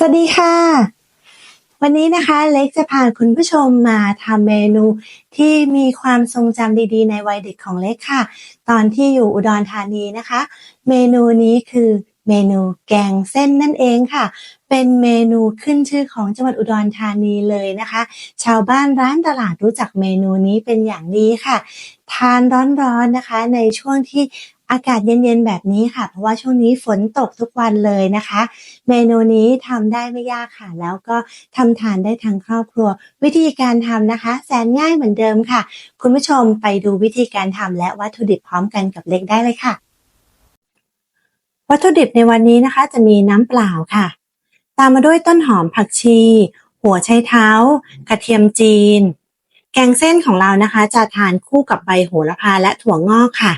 สวัสดีค่ะ วันนี้นะคะเล็กจะพาคุณผู้ชมมาทำเมนูที่มีความทรงจำดีๆ ในวัยเด็กของเล็กค่ะ ตอนที่อยู่อุดรธานีนะคะ เมนูนี้คือเมนูแกงเส้นนั่นเองค่ะ เป็นเมนูขึ้นชื่อของจังหวัดอุดรธานีเลยนะคะ ชาวบ้านร้านตลาดรู้จักเมนูนี้เป็นอย่างดีค่ะ ทานร้อนๆนะคะ ในช่วงที่ อากาศเย็นๆแบบนี้ค่ะ เพราะว่าช่วงนี้ฝนตกทุกวันเลยนะคะ เมนูนี้ทำได้ไม่ยากค่ะ แล้วก็ทำทานได้ทั้งครอบครัว วิธีการทำนะคะ แสนง่ายเหมือนเดิมค่ะ คุณผู้ชมไปดูวิธีการทำและวัตถุดิบพร้อมกันกับเล็กได้เลยค่ะ วัตถุดิบในวันนี้นะคะ จะมีน้ำเปล่าค่ะ ตามมาด้วยต้นหอมผักชี หัวไชเท้า กระเทียมจีน แกงเส้นของเรานะคะ จะทานคู่กับใบโหระพาและถั่วงอกค่ะ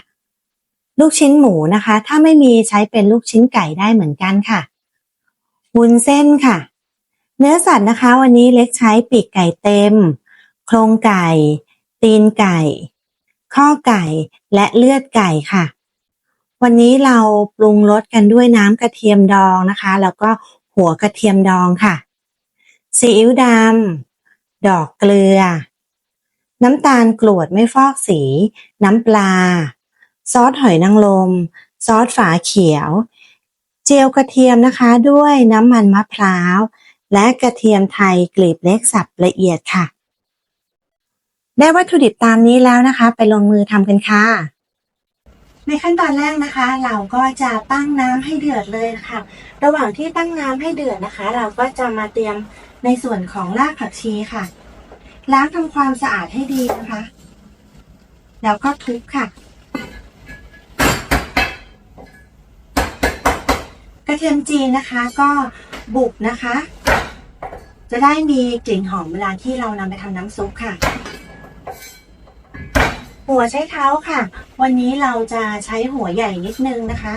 ลูกชิ้นหมูนะคะ ถ้าไม่มีใช้เป็นลูกชิ้นไก่ได้เหมือนกันค่ะวุ้นเส้นค่ะ เนื้อสัตว์นะคะ วันนี้เล็กใช้ปีกไก่เต็ม โครงไก่ ตีนไก่ ข้อไก่และเลือดไก่ค่ะ วันนี้เราปรุงรสกันด้วยน้ำกระเทียมดองนะคะ แล้วก็หัวกระเทียมดองค่ะซีอิ๊วดำดอกเกลือ น้ำตาลกรวดไม่ฟอกสี น้ำปลา ซอสหอยนางรมซอสฝาเขียว เจียวกระเทียมนะคะด้วยน้ำมันมะพร้าว และกระเทียมไทยกลีบเล็กสับละเอียดค่ะ ได้วัตถุดิบตามนี้แล้วนะคะ ไปลงมือทำกันค่ะ ในขั้นตอนแรกนะคะ เราก็จะตั้งน้ำให้เดือดเลยนะคะระหว่างที่ตั้งน้ำให้เดือดนะคะ เราก็จะมาเตรียมในส่วนของรากผักชีค่ะล้างทำความสะอาดให้ดีนะคะ แล้วก็ทุบค่ะ ระเทียมจีนนะคะก็บุกนะคะ จะได้มีกลิ่นหอมเวลาที่เรานำไปทำน้ำซุปค่ะ หัวใช้เท้าค่ะ วันนี้เราจะใช้หัวใหญ่นิดนึงนะคะ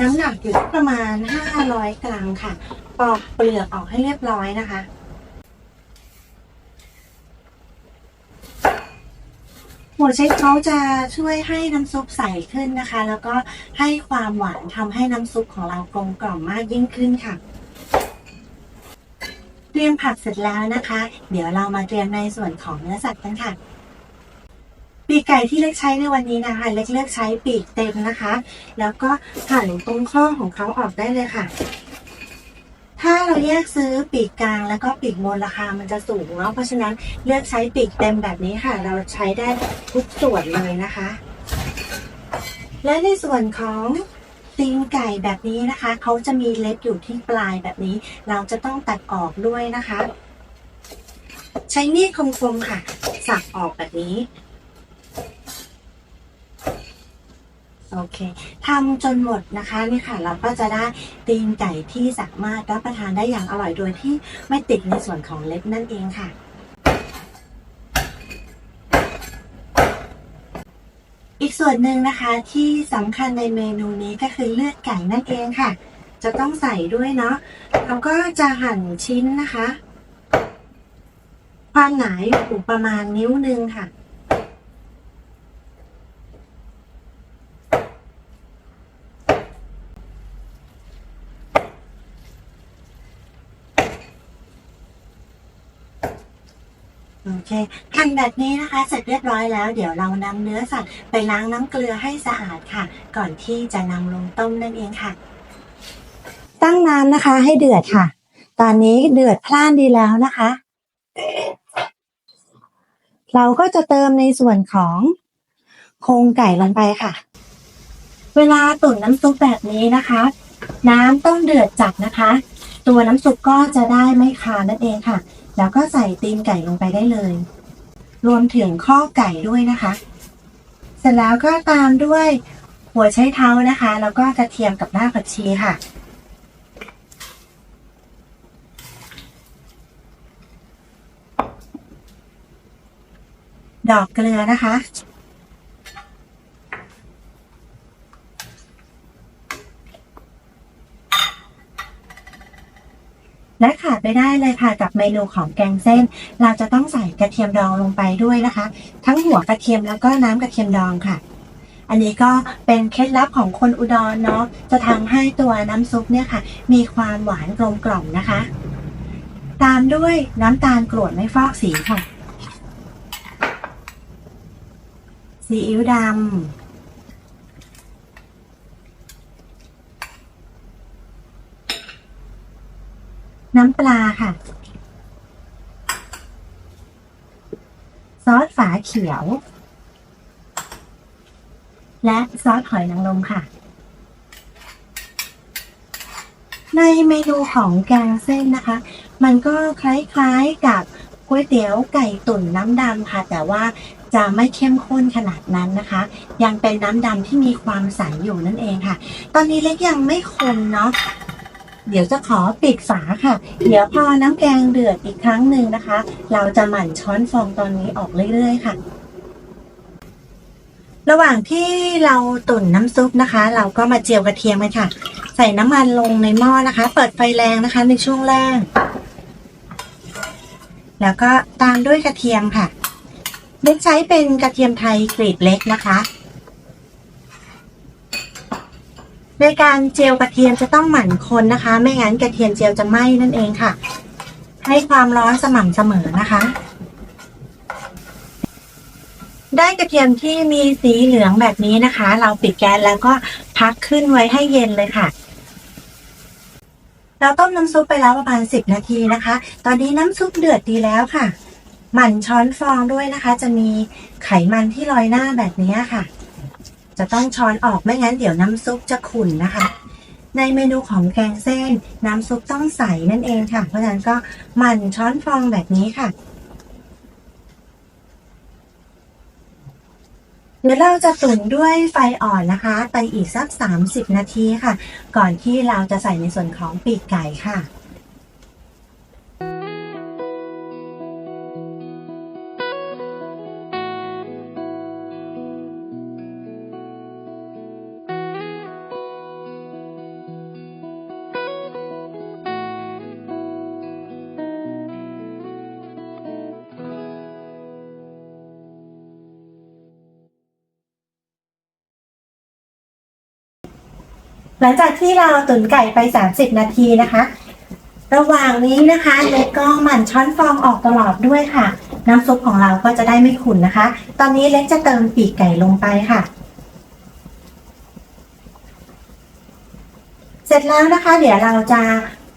น้ำหนักอยู่ประมาณ 500 กรัมค่ะ ปอกเปลือกออกให้เรียบร้อยนะคะ หัวใช้เท้าจะช่วยให้น้ำซุปใสขึ้นนะคะ แล้วก็ให้ความหวานทำให้น้ำซุปของเรากลมกล่อมมากยิ่งขึ้นค่ะ เตรียมผักเสร็จแล้วนะคะ เดี๋ยวเรามาเตรียมในส่วนของเนื้อสัตว์กันค่ะ ปีกไก่ที่เล็กใช้ในวันนี้นะคะ เล็กเลือกใช้ปีกเต็มนะคะ แล้วก็หั่นตรงข้อของเขาออกได้เลยค่ะ ถ้าเราแยกซื้อปีกกลางแล้วก็ปีกบนราคามันจะสูงเนาะเพราะฉะนั้นเลือกใช้ปีกเต็มแบบนี้ค่ะ เราใช้ได้ทุกส่วนเลยนะคะ และในส่วนของตีนไก่แบบนี้นะคะ เขาจะมีเล็บอยู่ที่ปลายแบบนี้ เราจะต้องตัดออกด้วยนะคะ ใช้มีดคมๆค่ะ สับออกแบบนี้ โอเคทำจนหมดนะคะนี่ค่ะเราก็จะได้ตีนไก่ที่สามารถรับประทานได้อย่างอร่อยโดยที่ไม่ติดในส่วนของเล็บนั่นเองค่ะ อีกส่วนหนึ่งนะคะที่สำคัญในเมนูนี้ก็คือเลือดไก่นั่นเองค่ะ จะต้องใส่ด้วยเนาะเราก็จะหั่นชิ้นนะคะ ความหนาอยู่ประมาณนิ้วหนึ่งค่ะ เคหั่นแบบนี้นะคะเสร็จเรียบร้อยแล้ว เดี๋ยวเรานำเนื้อสัตว์ไปล้างน้ำเกลือให้สะอาดค่ะ ก่อนที่จะนำลงต้มนั่นเองค่ะ ตั้งน้ำนะคะให้เดือดค่ะ ตอนนี้เดือดพล่านดีแล้วนะคะ เราก็จะเติมในส่วนของโครงไก่ลงไปค่ะ เวลาตุ๋นน้ำซุปแบบนี้นะคะ น้ำต้องเดือดจัดนะคะ ตัวน้ำซุปก็จะได้ไม่คานั่นเองค่ะ แล้วก็ใส่ตีนไก่ลงไปได้เลย รวมถึงข้อไก่ด้วยนะคะ เสร็จแล้วก็ตามด้วยหัวไชเท้านะคะ แล้วก็กระเทียมกับรากผักชีค่ะ ดอกเกลือนะคะ และขาด ไม่ได้เลยค่ะกับเมนูของแกงเส้น เราจะต้องใส่กระเทียมดองลงไปด้วยนะคะ ทั้งหัวกระเทียมแล้วก็น้ำกระเทียมดองค่ะ อันนี้ก็เป็นเคล็ดลับของคนอุดรเนาะจะทำให้ตัวน้ำซุปเนี่ยค่ะ มีความหวานกลมกล่อมนะคะ ตามด้วยน้ำตาลกรวดไม่ฟอกสีค่ะซีอิ๊วดำ น้ำปลาค่ะ ซอสฝาเขียว และซอสหอยนางรมค่ะ ในเมนูของแกงเส้นนะคะ มันก็คล้ายๆกับก๋วยเตี๋ยวไก่ตุ๋นน้ำดำค่ะ แต่ว่าจะไม่เข้มข้นขนาดนั้นนะคะ ยังเป็นน้ำดำที่มีความใสอยู่นั่นเองค่ะ ตอนนี้เล็กยังไม่คนเนาะ เดี๋ยวจะขอปิดฝาค่ะ เดี๋ยวพอน้ำแกงเดือดอีกครั้งหนึ่งนะคะ เราจะหมั่นช้อนฟองตอนนี้ออกเรื่อย ๆ ค่ะ ระหว่างที่เราตุ๋นน้ำซุปนะคะ เราก็มาเจียวกระเทียมกันค่ะ ใส่น้ำมันลงในหม้อนะคะ เปิดไฟแรงนะคะในช่วงแรก แล้วก็ตามด้วยกระเทียมค่ะเล็กใช้เป็นกระเทียมไทยกรีดเล็กนะคะ ในการเจียวกระเทียมจะต้องหมั่นคนนะคะ ไม่งั้นกระเทียมเจียวจะไหม้นั่นเองค่ะ ให้ความร้อนสม่ำเสมอนะคะ ได้กระเทียมที่มีสีเหลืองแบบนี้นะคะ เราปิดแก๊สแล้วก็พักขึ้นไว้ให้เย็นเลยค่ะเราต้มน้ำซุปไปแล้วประมาณ 10 นาทีนะคะ ตอนนี้น้ำซุปเดือดดีแล้วค่ะ หมั่นช้อนฟองด้วยนะคะ จะมีไขมันที่ลอยหน้าแบบนี้ค่ะ จะต้องช้อนออกไม่งั้นเดี๋ยวน้ำซุปจะขุ่นนะคะ ในเมนูของแกงเส้น น้ำซุปต้องใสนั่นเองค่ะ เพราะฉะนั้นก็หมั่นช้อนฟองแบบนี้ค่ะเดี๋ยวเราจะตุ๋นด้วยไฟอ่อนนะคะ ไปอีกสัก 30 นาทีค่ะ ก่อนที่เราจะใส่ในส่วนของปีกไก่ค่ะ หลังจากที่เราตุ๋นไก่ไป 30 นาทีนะคะ ระหว่างนี้นะคะเล็กก็หมั่นช้อนฟองออกตลอดด้วยค่ะ น้ำซุปของเราก็จะได้ไม่ขุ่นนะคะ ตอนนี้เล็กจะเติมปีกไก่ลงไปค่ะ เสร็จแล้วนะคะ เดี๋ยวเราจะ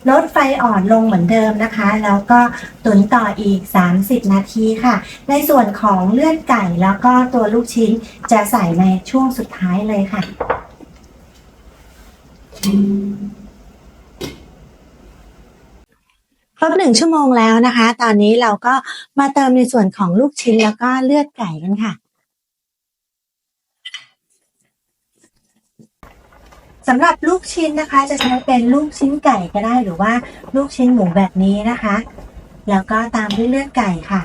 ลดไฟอ่อนลงเหมือนเดิมนะคะ แล้วก็ตุ๋นต่ออีก 30 นาทีค่ะ ในส่วนของเลือดไก่แล้วก็ตัวลูกชิ้นจะใส่ในช่วงสุดท้ายเลยค่ะ ครบหนึ่งชั่วโมงแล้วนะคะ ตอนนี้เราก็มาเติมในส่วนของลูกชิ้นแล้วก็เลือดไก่กันค่ะสำหรับลูกชิ้นนะคะ จะใช้เป็นลูกชิ้นไก่ก็ได้หรือว่าลูกชิ้นหมูแบบนี้นะคะ แล้วก็ตามด้วยเลือดไก่ค่ะ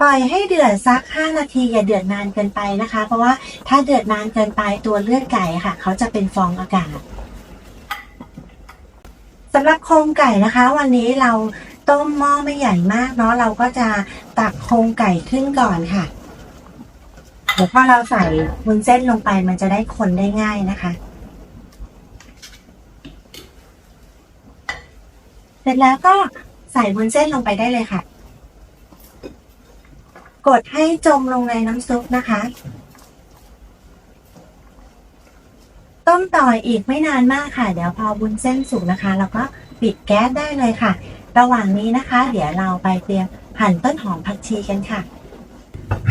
ปล่อยให้เดือดสัก 5 นาทีอย่าเดือดนานเกินไปนะคะ เพราะว่าถ้าเดือดนานเกินไปตัวเลือดไก่ค่ะ เขาจะเป็นฟองอากาศสำหรับโครงไก่นะคะ วันนี้เราต้มหม้อไม่ใหญ่มากเนาะเราก็จะตักโครงไก่ขึ้นก่อนค่ะเดี๋ยวพอเราใส่วุ้นเส้นลงไปมันจะได้คนได้ง่ายนะคะ เสร็จแล้วก็ใส่วุ้นเส้นลงไปได้เลยค่ะ กดให้จมลงในน้ำซุปนะคะ ต้มต่ออีกไม่นานมากค่ะ เดี๋ยวพอบุญเส้นสุกนะคะเราก็ปิดแก๊สได้เลยค่ะ ระหว่างนี้นะคะ เดี๋ยวเราไปเตรียมหั่นต้นหอมผักชีกันค่ะ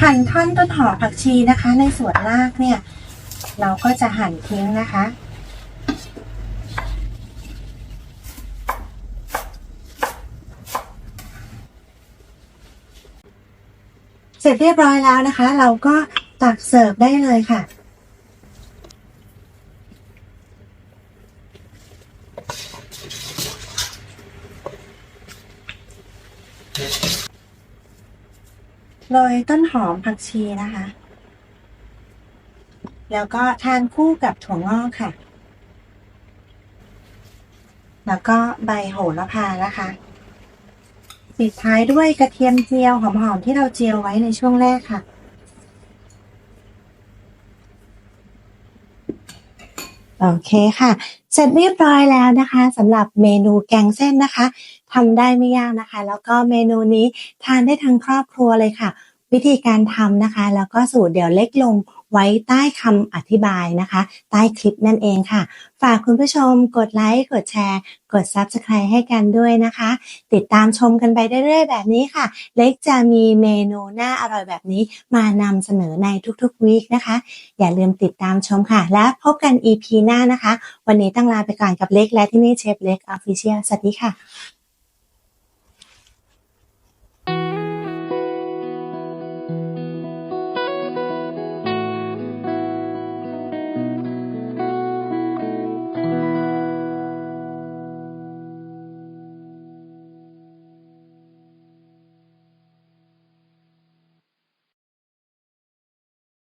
หั่นท่อนต้นหอมผักชีนะคะ ในส่วนรากเนี่ย เราก็จะหั่นทิ้งนะคะ เสร็จเรียบร้อยแล้วนะคะ เราก็ตักเสิร์ฟได้เลยค่ะ โรยต้นหอมผักชีนะคะ แล้วก็ทานคู่กับถั่วงอกค่ะ แล้วก็ใบโหระพานะคะ ปิดท้ายด้วยกระเทียมเจียวหอมๆที่เราเจียวไว้ในช่วงแรกค่ะโอเคค่ะ เสร็จเรียบร้อยแล้วนะคะสำหรับเมนูแกงเส้นนะคะทำได้ไม่ยากนะคะ แล้วก็เมนูนี้ทานได้ทั้งครอบครัวเลยค่ะ วิธีการทำนะคะ แล้วก็สูตรเดี๋ยวเล็กลง ไว้ใต้คำอธิบายนะคะ ใต้คลิปนั่นเองค่ะ ฝากคุณผู้ชมกดไลค์ กดแชร์ กด Subscribe ให้กันด้วยนะคะ ติดตามชมกันไปเรื่อยๆ แบบนี้ค่ะ เล็กจะมีเมนูน่าอร่อยแบบนี้มานำเสนอในทุกๆวีคนะคะ อย่าลืมติดตามชมค่ะ และพบกัน EP หน้านะคะ วันนี้ตั้งลาไปก่อนกับเล็กและที่นี่เชฟเล็กออฟฟิเชียลสวัสดีค่ะ